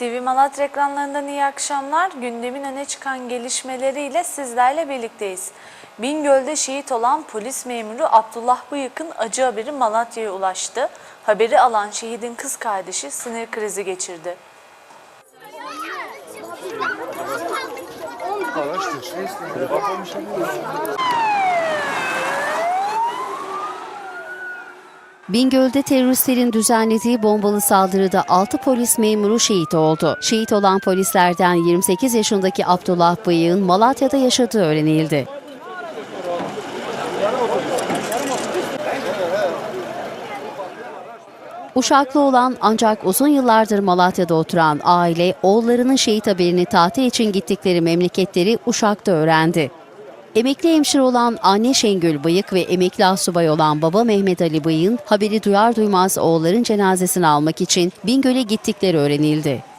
TV Malatya ekranlarından iyi akşamlar. Gündemin öne çıkan gelişmeleriyle sizlerle birlikteyiz. Bingöl'de şehit olan polis memuru Abdullah Bıyık'ın acı haberi Malatya'ya ulaştı. Haberi alan şehidin kız kardeşi sinir krizi geçirdi. Bingöl'de teröristlerin düzenlediği bombalı saldırıda 6 polis memuru şehit oldu. Şehit olan polislerden 28 yaşındaki Abdullah Bıyık'ın Malatya'da yaşadığı öğrenildi. Uşaklı olan ancak uzun yıllardır Malatya'da oturan aile oğullarının şehit haberini tatil için gittikleri memleketleri Uşak'ta öğrendi. Emekli hemşire olan anne Şengül Bıyık ve emekli asubay olan baba Mehmet Ali Bıyık'ın haberi duyar duymaz oğulların cenazesini almak için Bingöl'e gittikleri öğrenildi.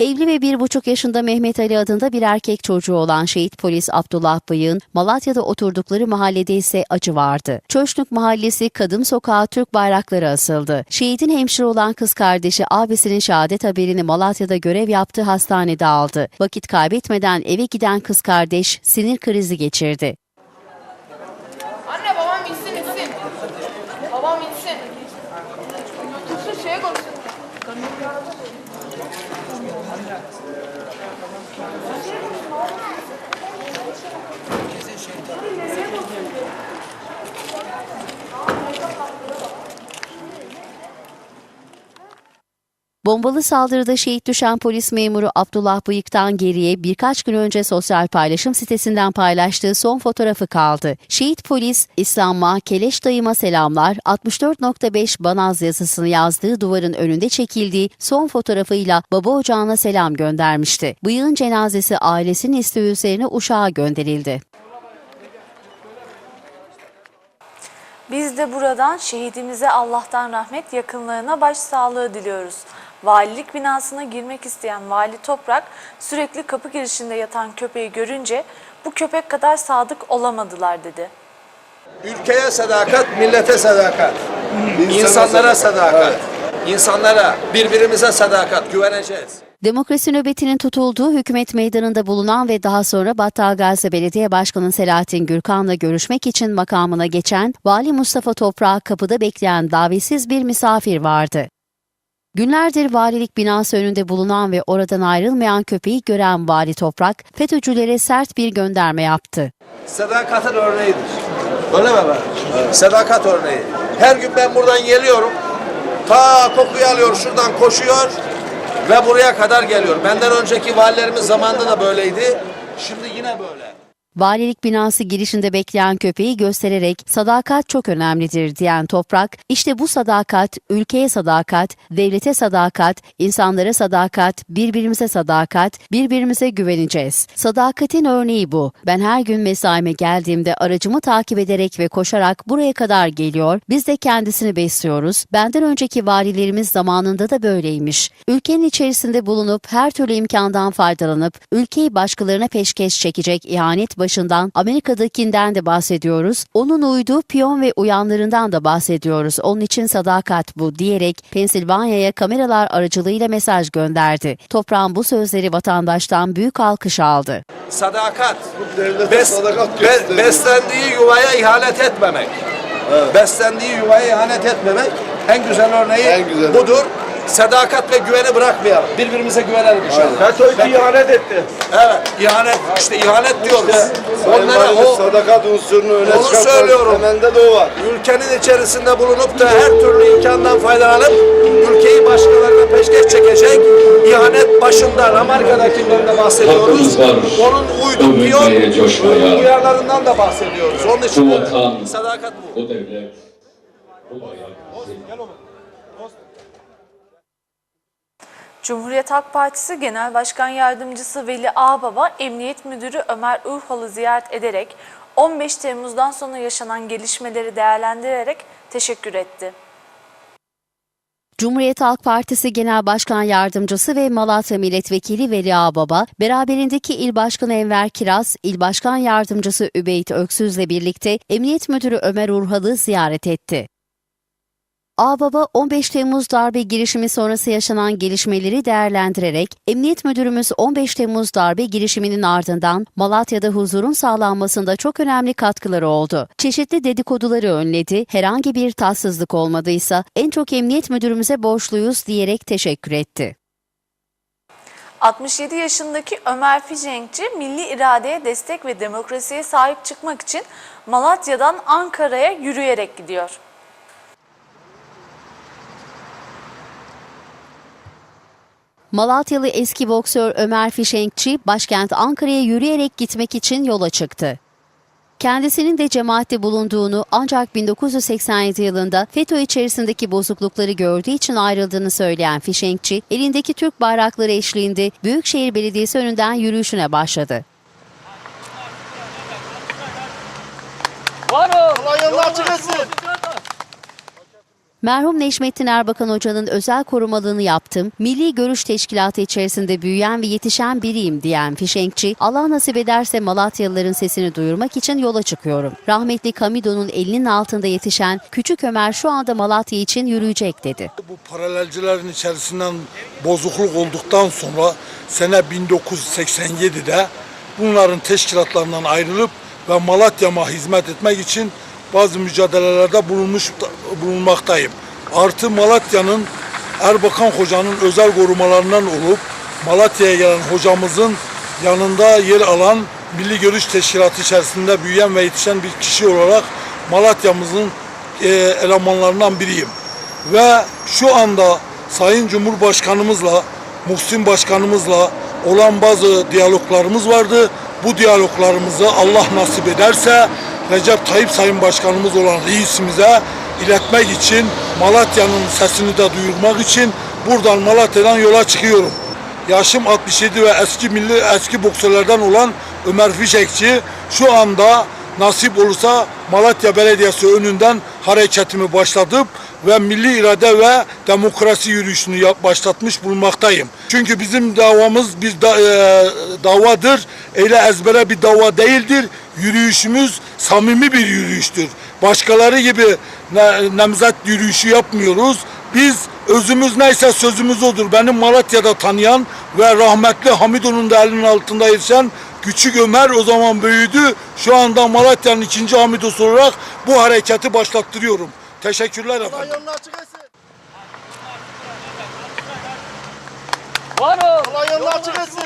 Evli ve bir buçuk yaşında Mehmet Ali adında bir erkek çocuğu olan şehit polis Abdullah Bıyık'ın Malatya'da oturdukları mahallede ise acı vardı. Çöşnük Mahallesi Kadım Sokağı Türk bayrakları asıldı. Şehidin hemşire olan kız kardeşi abisinin şehadet haberini Malatya'da görev yaptığı hastanede aldı. Vakit kaybetmeden eve giden kız kardeş sinir krizi geçirdi. Bombalı saldırıda şehit düşen polis memuru Abdullah Bıyık'tan geriye birkaç gün önce sosyal paylaşım sitesinden paylaştığı son fotoğrafı kaldı. Şehit polis, İslam'a, Keleş dayıma selamlar, 64.5 Banaz yazısını yazdığı duvarın önünde çekildiği son fotoğrafıyla baba ocağına selam göndermişti. Bıyık'ın cenazesi ailesinin isteği üzerine Uşak'a gönderildi. Biz de buradan şehidimize Allah'tan rahmet, yakınlarına başsağlığı diliyoruz. Valilik binasına girmek isteyen Vali Toprak sürekli kapı girişinde yatan köpeği görünce bu köpek kadar sadık olamadılar dedi. Ülkeye sadakat, millete sadakat. İnsanlara sadakat. İnsanlara, birbirimize sadakat, güveneceğiz. Demokrasi nöbetinin tutulduğu hükümet meydanında bulunan ve daha sonra Battalgazi Belediye Başkanı Selahattin Gürkan'la görüşmek için makamına geçen Vali Mustafa Toprak'ı kapıda bekleyen davetsiz bir misafir vardı. Günlerdir valilik binası önünde bulunan ve oradan ayrılmayan köpeği gören Vali Toprak, FETÖ'cülere sert bir gönderme yaptı. Sadakatin örneğidir. Öyle mi efendim? Sadakat örneği. Her gün ben buradan geliyorum. Ta kokuyu alıyor, şuradan koşuyor ve buraya kadar geliyor. Benden önceki valilerimiz zamanında da böyleydi. Şimdi yine böyle. Valilik binası girişinde bekleyen köpeği göstererek sadakat çok önemlidir diyen Toprak, işte bu sadakat, ülkeye sadakat, devlete sadakat, insanlara sadakat, birbirimize sadakat, birbirimize güveneceğiz. Sadakatin örneği bu. Ben her gün mesaime geldiğimde aracımı takip ederek ve koşarak buraya kadar geliyor, biz de kendisini besliyoruz. Benden önceki valilerimiz zamanında da böyleymiş. Ülkenin içerisinde bulunup her türlü imkandan faydalanıp ülkeyi başkalarına peşkeş çekecek ihanet başından Amerika'dakinden de bahsediyoruz. Onun uyduğu piyon ve uyanlarından da bahsediyoruz. Onun için sadakat bu diyerek Pensilvanya'ya kameralar aracılığıyla mesaj gönderdi. Toprağın bu sözleri vatandaştan büyük alkış aldı. Sadakat. Bes- sadakat be- beslendiği yuvaya ihanet etmemek. Beslendiği yuvaya ihanet etmemek en güzel örneği En güzel. budur. Sadakat ve güveni bırakmayalım. Birbirimize güvenelim inşallah. FETÖ ihanet etti. Evet, ihanet. işte ihanet diyoruz. Onlara Onlara o sadakat unsurunu öne Onu çıkartmak söylüyorum. temelde de o var. ülkenin içerisinde bulunup da her türlü imkandan faydalanıp ülkeyi başkalarına peşkeş çekecek ihanet başından Amerika'dakinden de bahsediyoruz. Hakkımız var. Onun uydu piyon Ümmetmeye, coşmaya. uyarlarından da bahsediyoruz. Onun için Bu vatan, sadakat bu. bu devlet, bu bayrak Cumhuriyet Halk Partisi Genel Başkan Yardımcısı Veli Ağbaba, Emniyet Müdürü Ömer Urhal'ı ziyaret ederek 15 Temmuz'dan sonra yaşanan gelişmeleri değerlendirerek teşekkür etti. Cumhuriyet Halk Partisi Genel Başkan Yardımcısı ve Malatya Milletvekili Veli Ağbaba, beraberindeki İl Başkanı Enver Kiraz, İl Başkan Yardımcısı Übeyt Öksüz'le birlikte Emniyet Müdürü Ömer Urhal'ı ziyaret etti. Ağbaba 15 Temmuz darbe girişimi sonrası yaşanan gelişmeleri değerlendirerek Emniyet Müdürümüz 15 Temmuz darbe girişiminin ardından Malatya'da huzurun sağlanmasında çok önemli katkıları oldu. Çeşitli dedikoduları önledi, herhangi bir tatsızlık olmadıysa en çok Emniyet Müdürümüze borçluyuz diyerek teşekkür etti. 67 yaşındaki Ömer Ficenkçi milli iradeye destek ve demokrasiye sahip çıkmak için Malatya'dan Ankara'ya yürüyerek gidiyor. Malatyalı eski boksör Ömer Fişenkçi başkent Ankara'ya yürüyerek gitmek için yola çıktı. Kendisinin de cemaatte bulunduğunu ancak 1987 yılında FETÖ içerisindeki bozuklukları gördüğü için ayrıldığını söyleyen Fişenkçi, elindeki Türk bayrakları eşliğinde Büyükşehir Belediyesi önünden yürüyüşüne başladı. Allah yolunu açık etsin. Merhum Neşmettin Erbakan Hoca'nın özel korumalığını yaptım, Milli Görüş Teşkilatı içerisinde büyüyen ve yetişen biriyim diyen Fişenkçi, Allah nasip ederse Malatyalıların sesini duyurmak için yola çıkıyorum. Rahmetli Kamido'nun elinin altında yetişen Küçük Ömer şu anda Malatya için yürüyecek dedi. Bu paralelcilerin içerisinden bozukluk olduktan sonra sene 1987'de bunların teşkilatlarından ayrılıp ve Malatya'ma hizmet etmek için bazı mücadelelerde bulunmuş bulunmaktayım. Artı Malatya'nın Erbakan Hoca'nın özel korumalarından olup Malatya'ya gelen hocamızın yanında yer alan Milli Görüş Teşkilatı içerisinde büyüyen ve yetişen bir kişi olarak Malatya'mızın e, elemanlarından biriyim ve şu anda Sayın Cumhurbaşkanımızla, Muhsin Başkanımızla olan bazı diyaloglarımız vardı. Bu diyaloglarımızı Allah nasip ederse Recep Tayyip Sayın Başkanımız olan reisimize iletmek için Malatya'nın sesini de duyurmak için buradan Malatya'dan yola çıkıyorum. Yaşım 67 ve eski milli eski boksörlerden olan Ömer Fişekçi şu anda nasip olursa Malatya Belediyesi önünden hareketimi başlatıp ve milli irade ve demokrasi yürüyüşünü başlatmış bulunmaktayım. Çünkü bizim davamız bir da, e, davadır. Öyle ezbere bir dava değildir. Yürüyüşümüz samimi bir yürüyüştür. Başkaları gibi ne, nemzat yürüyüşü yapmıyoruz. Biz özümüz neyse sözümüz odur. Benim Malatya'da tanıyan ve rahmetli Hamido'nun da elinin altında yetişen Küçük Ömer o zaman büyüdü. Şu anda Malatya'nın ikinci Hamido'su olarak bu hareketi başlattırıyorum. Teşekkürler efendim. Allah yolunu açık etsin. Allah yolunu açık etsin.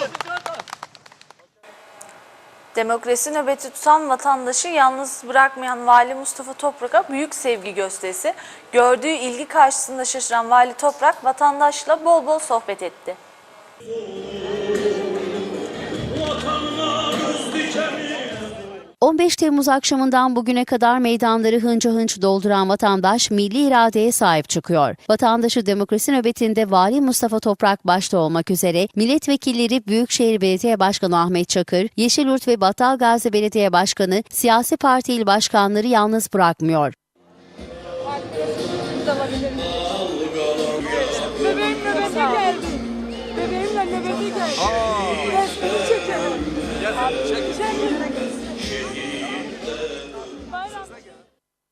Demokrasi nöbeti tutan vatandaşı yalnız bırakmayan Vali Mustafa Toprak'a büyük sevgi gösterisi. Gördüğü ilgi karşısında şaşıran Vali Toprak vatandaşla bol bol sohbet etti. 15 Temmuz akşamından bugüne kadar meydanları hınca hınç dolduran vatandaş milli iradeye sahip çıkıyor. Vatandaşı demokrasi nöbetinde Vali Mustafa Toprak başta olmak üzere milletvekilleri Büyükşehir Belediye Başkanı Ahmet Çakır, Yeşilyurt ve Battalgazi Belediye Başkanı, siyasi parti il başkanları yalnız bırakmıyor.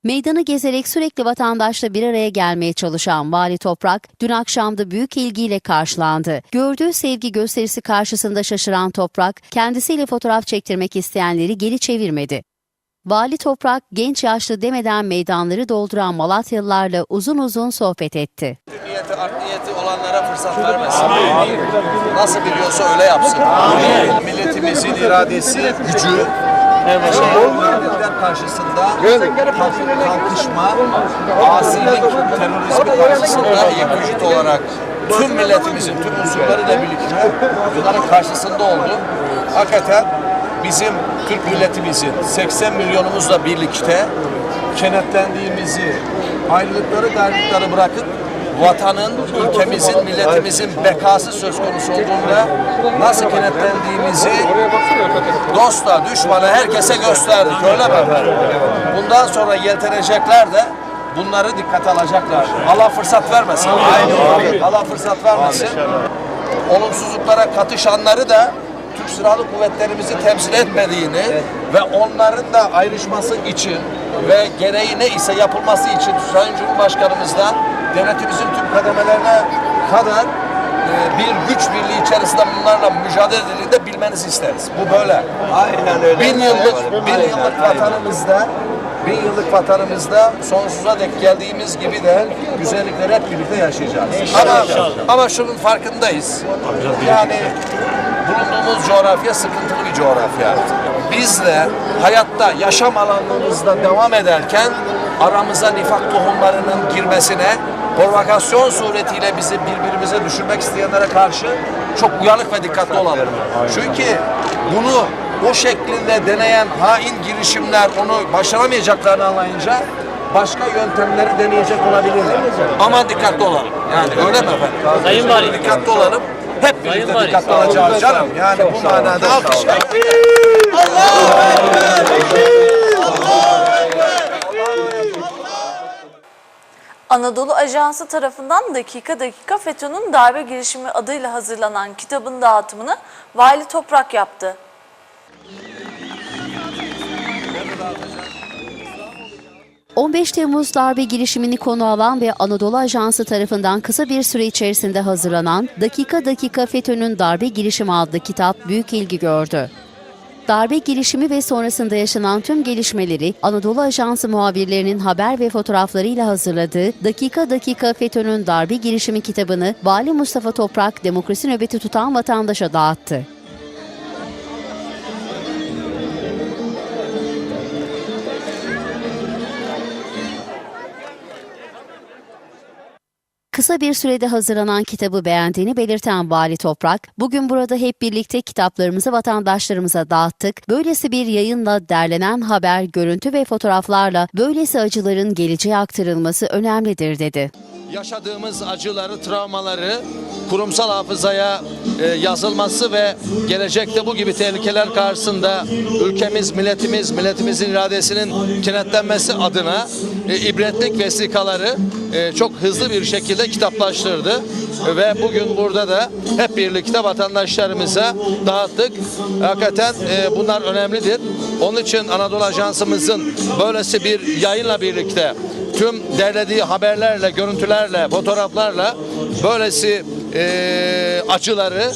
Meydanı gezerek sürekli vatandaşla bir araya gelmeye çalışan Vali Toprak, dün akşamda büyük ilgiyle karşılandı. Gördüğü sevgi gösterisi karşısında şaşıran Toprak, kendisiyle fotoğraf çektirmek isteyenleri geri çevirmedi. Vali Toprak, genç yaşlı demeden meydanları dolduran Malatyalılarla uzun uzun sohbet etti. Niyeti, art niyeti olanlara fırsat vermesin. Nasıl biliyorsa öyle yapsın. Milletimizin iradesi, gücü, muhalefetler karşısında kalk- kalkışma, asilik, terörizmi karşısında iyi vücut olarak tüm milletimizin, tüm unsurlarıyla birlikte bunların karşısında oldu. Hakikaten bizim Türk milletimizin 80 milyonumuzla birlikte kenetlendiğimizi, ayrılıkları, gayrılıkları bırakıp vatanın, ülkemizin, milletimizin bekası söz konusu olduğunda nasıl kenetlendiğimizi dosta, düşmana, herkese gösterdik. Öyle mi efendim? Bundan sonra yeltenecekler de bunları dikkate alacaklar. Allah fırsat vermesin. Aynen. Allah fırsat vermesin. Olumsuzluklara katışanları da Türk Silahlı Kuvvetlerimizi temsil etmediğini ve onların da ayrışması için ve gereği ne ise yapılması için Sayın Cumhurbaşkanımızdan devletimizin tüm kademelerine kadar e, bir güç birliği içerisinde bunlarla mücadele edildiğini de bilmenizi isteriz. Bu böyle. Aynen öyle. Bin yıllık, Evet, bin aynen, yıllık aynen. vatanımızda bin yıllık vatanımızda sonsuza dek geldiğimiz gibi de güzellikleri hep birlikte yaşayacağız. Ama, ama şunun farkındayız. Yani bulunduğumuz coğrafya sıkıntılı bir coğrafya. Biz de hayatta yaşam alanımızda devam ederken aramıza nifak tohumlarının girmesine provokasyon suretiyle bizi birbirimize düşürmek isteyenlere karşı çok uyanık ve dikkatli olalım. Çünkü bunu o şeklinde deneyen hain girişimler onu başaramayacaklarını anlayınca başka yöntemleri deneyecek olabilirler. Ama dikkatli olalım. Yani öyle mi efendim? Sayın Valim. Dikkatli olalım. Hep birlikte dikkatli olacağız canım. Yani bu manada alkış. Anadolu Ajansı tarafından dakika dakika FETÖ'nün darbe girişimi adıyla hazırlanan kitabın dağıtımını Vali Toprak yaptı. ...15 Temmuz darbe girişimini konu alan ve Anadolu Ajansı tarafından kısa bir süre içerisinde hazırlanan Dakika Dakika FETÖ'nün Darbe Girişimi adlı kitap büyük ilgi gördü. Darbe girişimi ve sonrasında yaşanan tüm gelişmeleri Anadolu Ajansı muhabirlerinin haber ve fotoğraflarıyla hazırladığı Dakika Dakika FETÖ'nün Darbe Girişimi kitabını Vali Mustafa Toprak demokrasi nöbeti tutan vatandaşa dağıttı. Kısa bir sürede hazırlanan kitabı beğendiğini belirten Vali Toprak, bugün burada hep birlikte kitaplarımızı vatandaşlarımıza dağıttık. Böylesi bir yayınla derlenen haber, görüntü ve fotoğraflarla böylesi acıların geleceğe aktarılması önemlidir dedi. Yaşadığımız acıları, travmaları kurumsal hafızaya e, yazılması ve gelecekte bu gibi tehlikeler karşısında ülkemiz, milletimiz, milletimizin iradesinin kenetlenmesi adına e, ibretlik vesikaları e, çok hızlı bir şekilde kitaplaştırdı ve bugün burada da hep birlikte vatandaşlarımıza dağıttık. Hakikaten e, bunlar önemlidir. Onun için Anadolu Ajansımızın böylesi bir yayınla birlikte tüm derlediği haberlerle, görüntülerle, fotoğraflarla böylesi e, acıları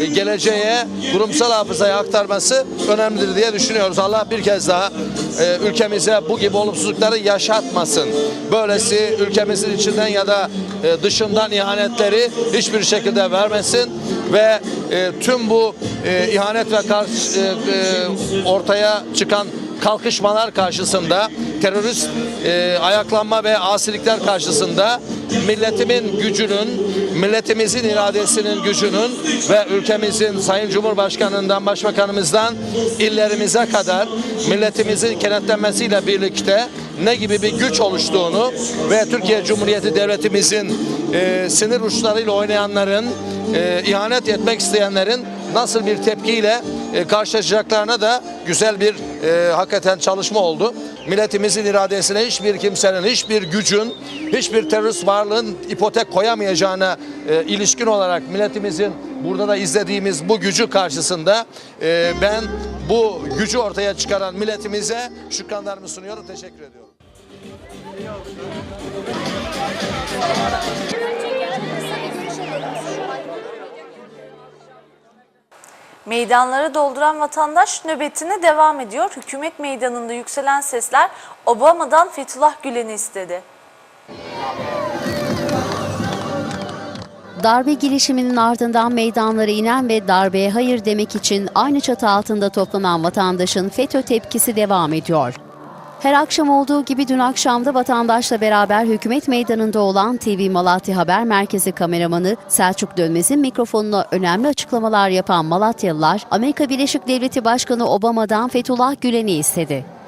e, geleceğe, kurumsal hafızaya aktarması önemlidir diye düşünüyoruz. Allah bir kez daha e, ülkemize bu gibi olumsuzlukları yaşatmasın. Böylesi ülkemizin içinden ya da e, dışından ihanetleri hiçbir şekilde vermesin ve e, tüm bu e, ihanet ve karşı, e, e, ortaya çıkan kalkışmalar karşısında terörist e, ayaklanma ve asilikler karşısında milletimin gücünün, milletimizin iradesinin gücünün ve ülkemizin Sayın Cumhurbaşkanı'ndan, Başbakanımızdan illerimize kadar milletimizin kenetlenmesiyle birlikte ne gibi bir güç oluştuğunu ve Türkiye Cumhuriyeti Devletimizin e, sinir uçlarıyla oynayanların, e, ihanet etmek isteyenlerin nasıl bir tepkiyle e, karşılaşacaklarına da güzel bir e, hakikaten çalışma oldu. Milletimizin iradesine hiçbir kimsenin, hiçbir gücün, hiçbir terörist varlığın ipotek koyamayacağına e, ilişkin olarak milletimizin burada da izlediğimiz bu gücü karşısında e, ben bu gücü ortaya çıkaran milletimize şükranlarımı sunuyorum. Teşekkür ediyorum. Meydanları dolduran vatandaş nöbetine devam ediyor. Hükümet meydanında yükselen sesler Obama'dan Fethullah Gülen'i istedi. Darbe girişiminin ardından meydanlara inen ve darbeye hayır demek için aynı çatı altında toplanan vatandaşın FETÖ tepkisi devam ediyor. Her akşam olduğu gibi dün akşam da vatandaşla beraber hükümet meydanında olan TV Malatya Haber Merkezi kameramanı Selçuk Dönmez'in mikrofonuna önemli açıklamalar yapan Malatyalılar, Amerika Birleşik Devleti Başkanı Obama'dan Fethullah Gülen'i istedi.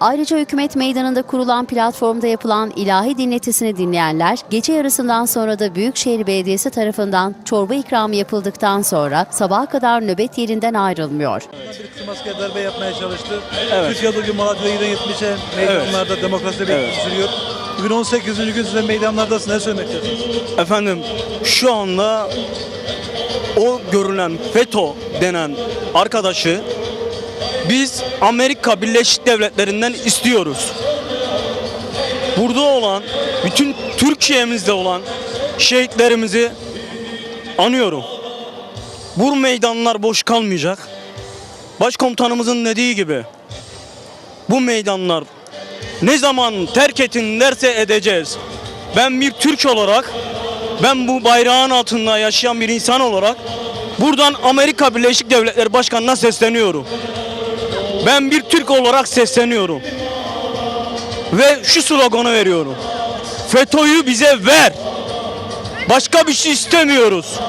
Ayrıca hükümet meydanında kurulan platformda yapılan ilahi dinletisini dinleyenler, gece yarısından sonra da Büyükşehir Belediyesi tarafından çorba ikramı yapıldıktan sonra sabaha kadar nöbet yerinden ayrılmıyor. Bir kısım asker darbe yapmaya çalıştı. Türkiye bugün Malatya'da 770'e meydanlarda demokrasi evet. sürüyor. Bugün 18. gün size meydanlardasın. Ne söylemek istiyorsunuz? Efendim şu anda o görülen FETÖ denen arkadaşı biz Amerika Birleşik Devletleri'nden istiyoruz. Burada olan bütün Türkiye'mizde olan şehitlerimizi anıyorum. Bu meydanlar boş kalmayacak. Başkomutanımızın dediği gibi bu meydanlar ne zaman terk etin derse edeceğiz. Ben bir Türk olarak, ben bu bayrağın altında yaşayan bir insan olarak buradan Amerika Birleşik Devletleri Başkanı'na sesleniyorum. Ben bir Türk olarak sesleniyorum. Ve şu sloganı veriyorum. FETÖ'yü bize ver. Başka bir şey istemiyoruz.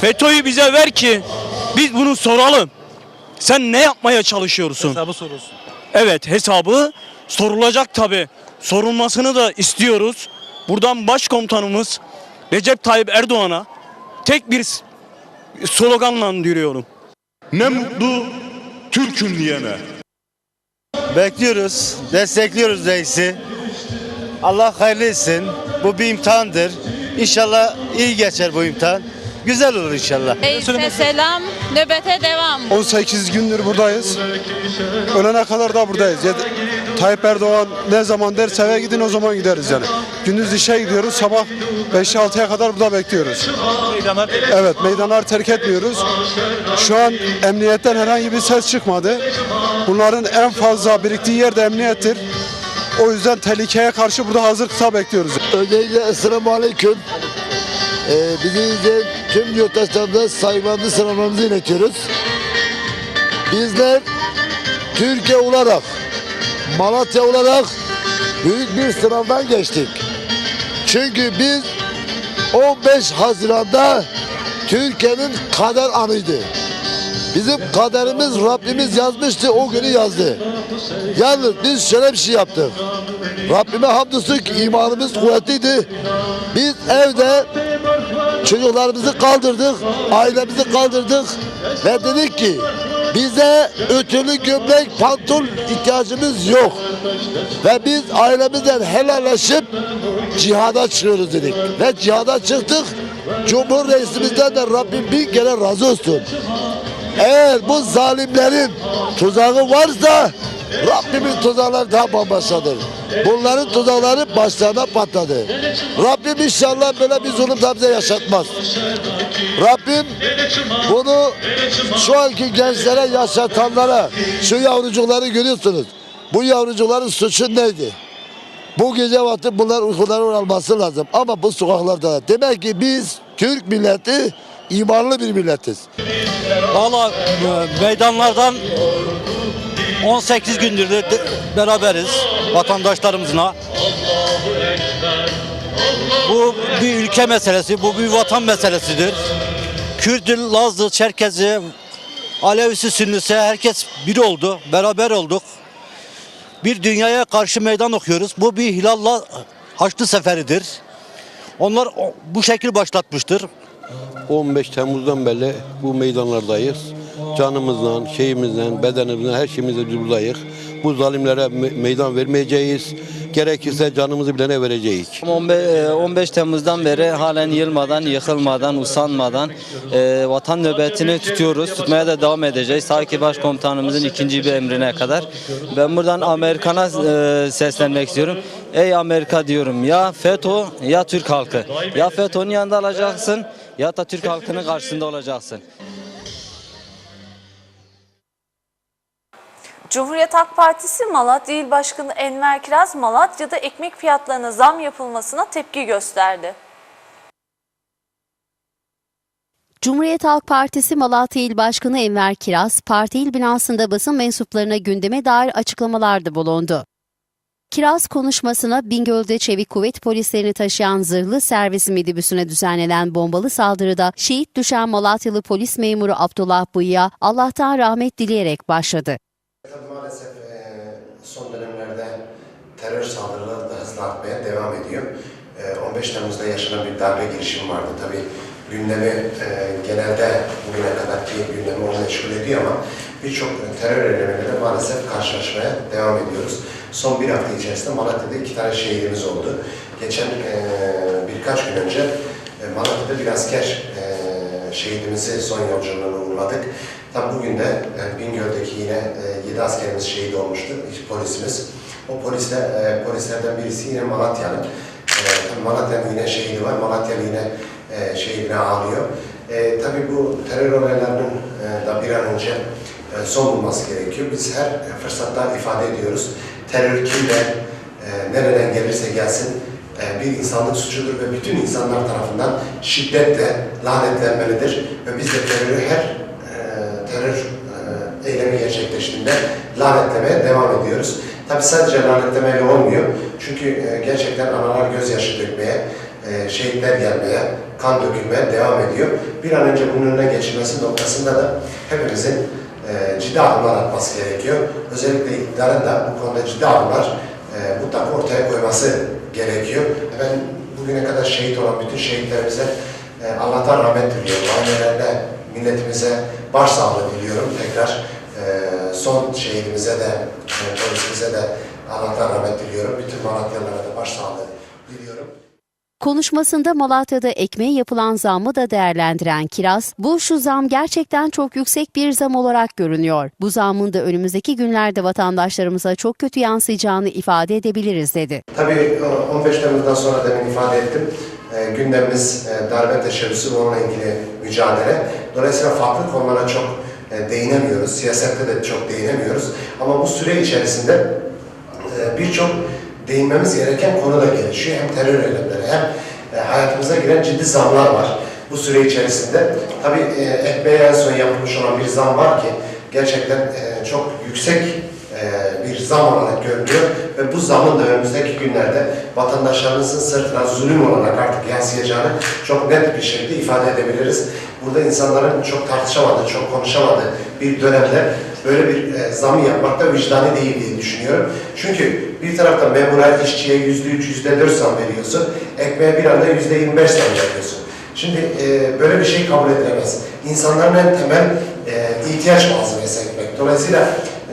FETÖ'yü bize ver ki biz bunu soralım. Sen ne yapmaya çalışıyorsun? Hesabı soruyorsun. Evet hesabı sorulacak tabi. Sorulmasını da istiyoruz. Buradan başkomutanımız Recep Tayyip Erdoğan'a tek bir sloganla diyorum. Ne mutlu Türk'üm diyene. Bekliyoruz, destekliyoruz reisi. Allah hayırlı etsin. Bu bir imtihandır. İnşallah iyi geçer bu imtihan. Güzel olur inşallah. Reis'e selam, nöbete devam. 18 gündür buradayız. Ölene kadar da buradayız. Tayyip Erdoğan ne zaman derse eve gidin o zaman gideriz yani. Gündüz işe gidiyoruz. Sabah 5-6'ya kadar burada bekliyoruz. Meydanlar Evet meydanları terk etmiyoruz. Şu an emniyetten herhangi bir ses çıkmadı. Bunların en fazla biriktiği yer de emniyettir. O yüzden tehlikeye karşı burada hazırlıkta bekliyoruz. Öncelikle Esselamu Aleyküm. Ee, bizi izleyen tüm yurttaşlarımıza saygılarımızı selamlarımızı iletiyoruz. Bizler Türkiye olarak, Malatya olarak büyük bir sınavdan geçtik. Çünkü biz 15 Haziran'da Türkiye'nin kader anıydı. Bizim kaderimiz Rabbimiz yazmıştı, o günü yazdı. Yalnız biz şöyle bir şey yaptık. Rabbime hamdolsun ki imanımız kuvvetliydi. Biz evde çocuklarımızı kaldırdık, ailemizi kaldırdık ve dedik ki bize ütülü gömlek, pantol ihtiyacımız yok. Ve biz ailemizden helalleşip cihada çıkıyoruz dedik. Ve cihada çıktık. Cumhur reisimizden de Rabbim bin kere razı olsun. Eğer bu zalimlerin tuzağı varsa Rabbimin tuzakları daha bambaşkadır. Bunların tuzakları başlarına patladı. Rabbim inşallah böyle bir zulüm daha bize yaşatmaz. Rabbim bunu şu anki gençlere yaşatanlara, şu yavrucukları görüyorsunuz. Bu yavrucukların suçu neydi? Bu gece vakti bunlar uykuları alması lazım. Ama bu sokaklarda. Demek ki biz Türk milleti imanlı bir milletiz. Valla e, meydanlardan 18 gündür de beraberiz vatandaşlarımızla. Bu bir ülke meselesi, bu bir vatan meselesidir. Kürt'ü, Lazlı, Çerkezi, Alevisi, Sünnisi herkes bir oldu, beraber olduk. Bir dünyaya karşı meydan okuyoruz. Bu bir Hilal'la Haçlı Seferidir. Onlar bu şekil başlatmıştır. 15 Temmuz'dan beri bu meydanlardayız. Canımızla, şeyimizle, bedenimizle, her şeyimizle biz buradayız. Bu zalimlere me- meydan vermeyeceğiz. Gerekirse canımızı bilene vereceğiz. 15 Temmuz'dan beri halen yılmadan, yıkılmadan, usanmadan e, vatan nöbetini tutuyoruz. Tutmaya da devam edeceğiz. Ta ki başkomutanımızın ikinci bir emrine kadar. Ben buradan Amerikan'a e, seslenmek istiyorum. Ey Amerika diyorum ya FETÖ ya Türk halkı. Ya FETÖ'nün yanında olacaksın ya da Türk halkının karşısında olacaksın. Cumhuriyet Halk Partisi Malatya İl Başkanı Enver Kiraz Malatya'da ekmek fiyatlarına zam yapılmasına tepki gösterdi. Cumhuriyet Halk Partisi Malatya İl Başkanı Enver Kiraz, parti il binasında basın mensuplarına gündeme dair açıklamalarda bulundu. Kiraz konuşmasına Bingöl'de Çevik Kuvvet polislerini taşıyan zırhlı servis minibüsüne düzenlenen bombalı saldırıda şehit düşen Malatyalı polis memuru Abdullah Bıyık'a Allah'tan rahmet dileyerek başladı. Son dönemlerde terör saldırıları da hızla artmaya devam ediyor. Eee, 15 Temmuz'da yaşanan bir darbe girişimi vardı. Tabii gündemi eee, genelde bugüne kadarki gündemi onu meşgul ediyor ama birçok terör eylemleriyle maalesef karşılaşmaya devam ediyoruz. Son bir hafta içerisinde Malatya'da iki tane şehidimiz oldu. Geçen e, birkaç gün önce e, Malatya'da bir asker e, şehidimizi son yolculuğuna uğurladık. Tam bugün de e, Bingöl'deki yine e, 7 askerimiz şehit olmuştu, iki polisimiz. O polisle, e, polislerden birisi yine Malatya'nın. E, Malatya'nın yine şehidi var, Malatyalı yine e, şehidine ağlıyor. E, tabii bu terör olaylarının e, da bir an önce e, son bulması gerekiyor. Biz her fırsatta ifade ediyoruz. Terör kimde, e, nereden gelirse gelsin e, bir insanlık suçudur ve bütün insanlar tarafından şiddetle lanetlenmelidir. Ve biz de terörü her terör eylemi gerçekleştiğinde lanetlemeye devam ediyoruz. Tabi sadece lanetlemeyle olmuyor. Çünkü e, gerçekten analar gözyaşı dökmeye, e, şehitler gelmeye, kan dökülmeye devam ediyor. Bir an önce bunun önüne geçilmesi noktasında da hepimizin e, ciddi adımlar atması gerekiyor. Özellikle iktidarın da bu konuda ciddi adımlar mutlaka ortaya koyması gerekiyor. Ben bugüne kadar şehit olan bütün şehitlerimize e, Allah'tan rahmet diliyorum. Ailelerine, milletimize başsağlığı diliyorum. Tekrar e, son şehidimize de, e, polisimize de Allah'tan rahmet diliyorum. Bütün Malatyalılara da başsağlığı diliyorum. Konuşmasında Malatya'da ekmeğe yapılan zammı da değerlendiren Kiraz, bu şu zam gerçekten çok yüksek bir zam olarak görünüyor. Bu zammın da önümüzdeki günlerde vatandaşlarımıza çok kötü yansıyacağını ifade edebiliriz dedi. Tabii o 15 Temmuz'dan sonra demin ifade ettim. E, gündemimiz e, darbe teşebbüsü ve onunla ilgili mücadele. Dolayısıyla farklı konulara çok e, değinemiyoruz. Siyasette de çok değinemiyoruz. Ama bu süre içerisinde e, birçok değinmemiz gereken konu da gelişiyor. Hem terör eylemleri hem hayatımıza giren ciddi zamlar var bu süre içerisinde. Tabii e, ekmeğe en son yapılmış olan bir zam var ki gerçekten çok yüksek bir zam olarak görünüyor ve bu zamın da önümüzdeki günlerde vatandaşlarımızın sırtına zulüm olarak artık yansıyacağını çok net bir şekilde ifade edebiliriz. Burada insanların çok tartışamadığı, çok konuşamadığı bir dönemde böyle bir e, zamı yapmak da vicdani değil diye düşünüyorum. Çünkü bir taraftan memura, işçiye yüzde üç, yüzde dört zam veriyorsun, ekmeğe bir anda yüzde yirmi beş zam veriyorsun. Şimdi e, böyle bir şey kabul edilemez. İnsanların en temel e, ihtiyaç malzemesi ekmek. Dolayısıyla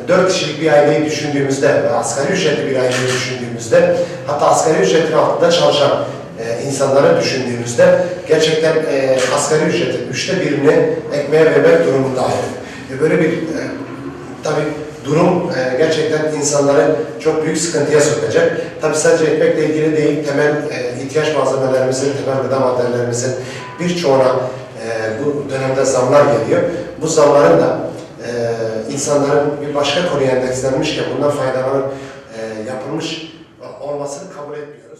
dört kişilik bir aileyi düşündüğümüzde ve asgari ücretli bir aileyi düşündüğümüzde hatta asgari ücretin altında çalışan e, insanları düşündüğümüzde gerçekten e, asgari ücretin üçte birini ekmeğe vermek durumunda e, Böyle bir e, tabii durum e, gerçekten insanları çok büyük sıkıntıya sokacak. Tabii sadece ekmekle ilgili değil, temel e, ihtiyaç malzemelerimizin, temel gıda maddelerimizin birçoğuna e, bu dönemde zamlar geliyor. Bu zamların da insanların bir başka konuya endekslenmiş ya bundan faydalanıp e, yapılmış olmasını kabul etmiyoruz.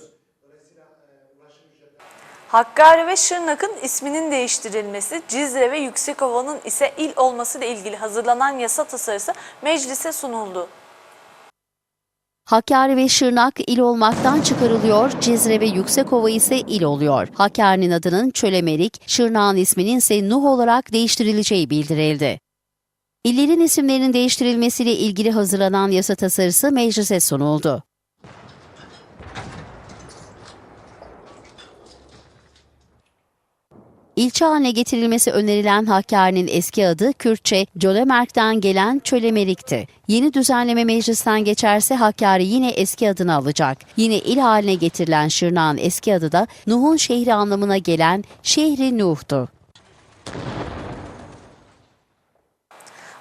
Hakkari ve Şırnak'ın isminin değiştirilmesi, Cizre ve Yüksekova'nın ise il olması ile ilgili hazırlanan yasa tasarısı meclise sunuldu. Hakkari ve Şırnak il olmaktan çıkarılıyor, Cizre ve Yüksekova ise il oluyor. Hakkari'nin adının Çölemerik, Şırnak'ın isminin ise Nuh olarak değiştirileceği bildirildi. İllerin isimlerinin değiştirilmesiyle ilgili hazırlanan yasa tasarısı meclise sunuldu. İlçe haline getirilmesi önerilen Hakkari'nin eski adı Kürtçe Cölemerk'ten gelen Çölemerik'ti. Yeni düzenleme meclisten geçerse Hakkari yine eski adını alacak. Yine il haline getirilen Şırnak'ın eski adı da Nuh'un şehri anlamına gelen Şehri Nuh'tu.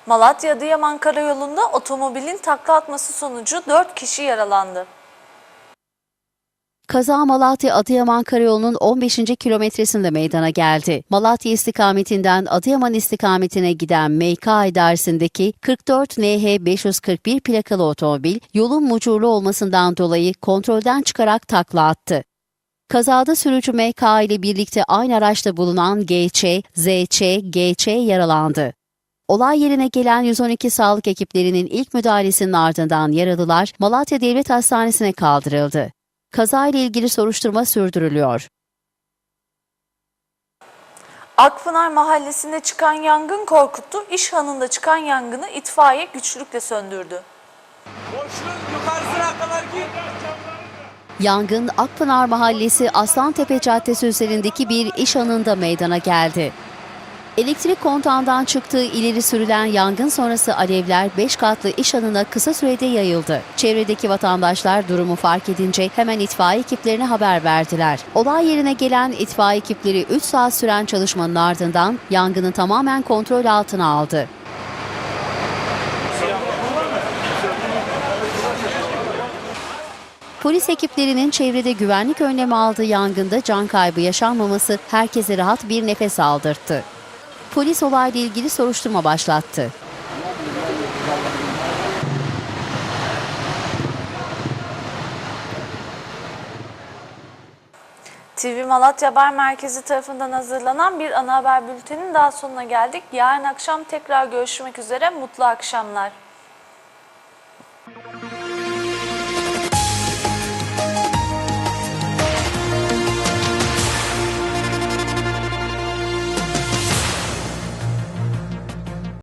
Malatya-Adıyaman karayolunda otomobilin takla atması sonucu 4 kişi yaralandı. Kaza Malatya-Adıyaman Karayolu'nun 15. kilometresinde meydana geldi. Malatya istikametinden Adıyaman istikametine giden MK idaresindeki 44 NH 541 plakalı otomobil yolun mucurlu olmasından dolayı kontrolden çıkarak takla attı. Kazada sürücü MK ile birlikte aynı araçta bulunan GÇ, ZÇ, GÇ yaralandı. Olay yerine gelen 112 sağlık ekiplerinin ilk müdahalesinin ardından yaralılar Malatya Devlet Hastanesi'ne kaldırıldı. Kazayla ilgili soruşturma sürdürülüyor. Akpınar mahallesinde çıkan yangın korkuttu. İşhan'ında çıkan yangını itfaiye güçlükle söndürdü. Yangın Akpınar Mahallesi Aslantepe Caddesi üzerindeki bir iş anında meydana geldi. Elektrik kontağından çıktığı ileri sürülen yangın sonrası alevler 5 katlı iş alanına kısa sürede yayıldı. Çevredeki vatandaşlar durumu fark edince hemen itfaiye ekiplerine haber verdiler. Olay yerine gelen itfaiye ekipleri 3 saat süren çalışmanın ardından yangını tamamen kontrol altına aldı. Polis ekiplerinin çevrede güvenlik önlemi aldığı yangında can kaybı yaşanmaması herkese rahat bir nefes aldırttı. Polis olayla ilgili soruşturma başlattı. TV Malatya Haber Merkezi tarafından hazırlanan bir ana haber bültenin daha sonuna geldik. Yarın akşam tekrar görüşmek üzere. Mutlu akşamlar.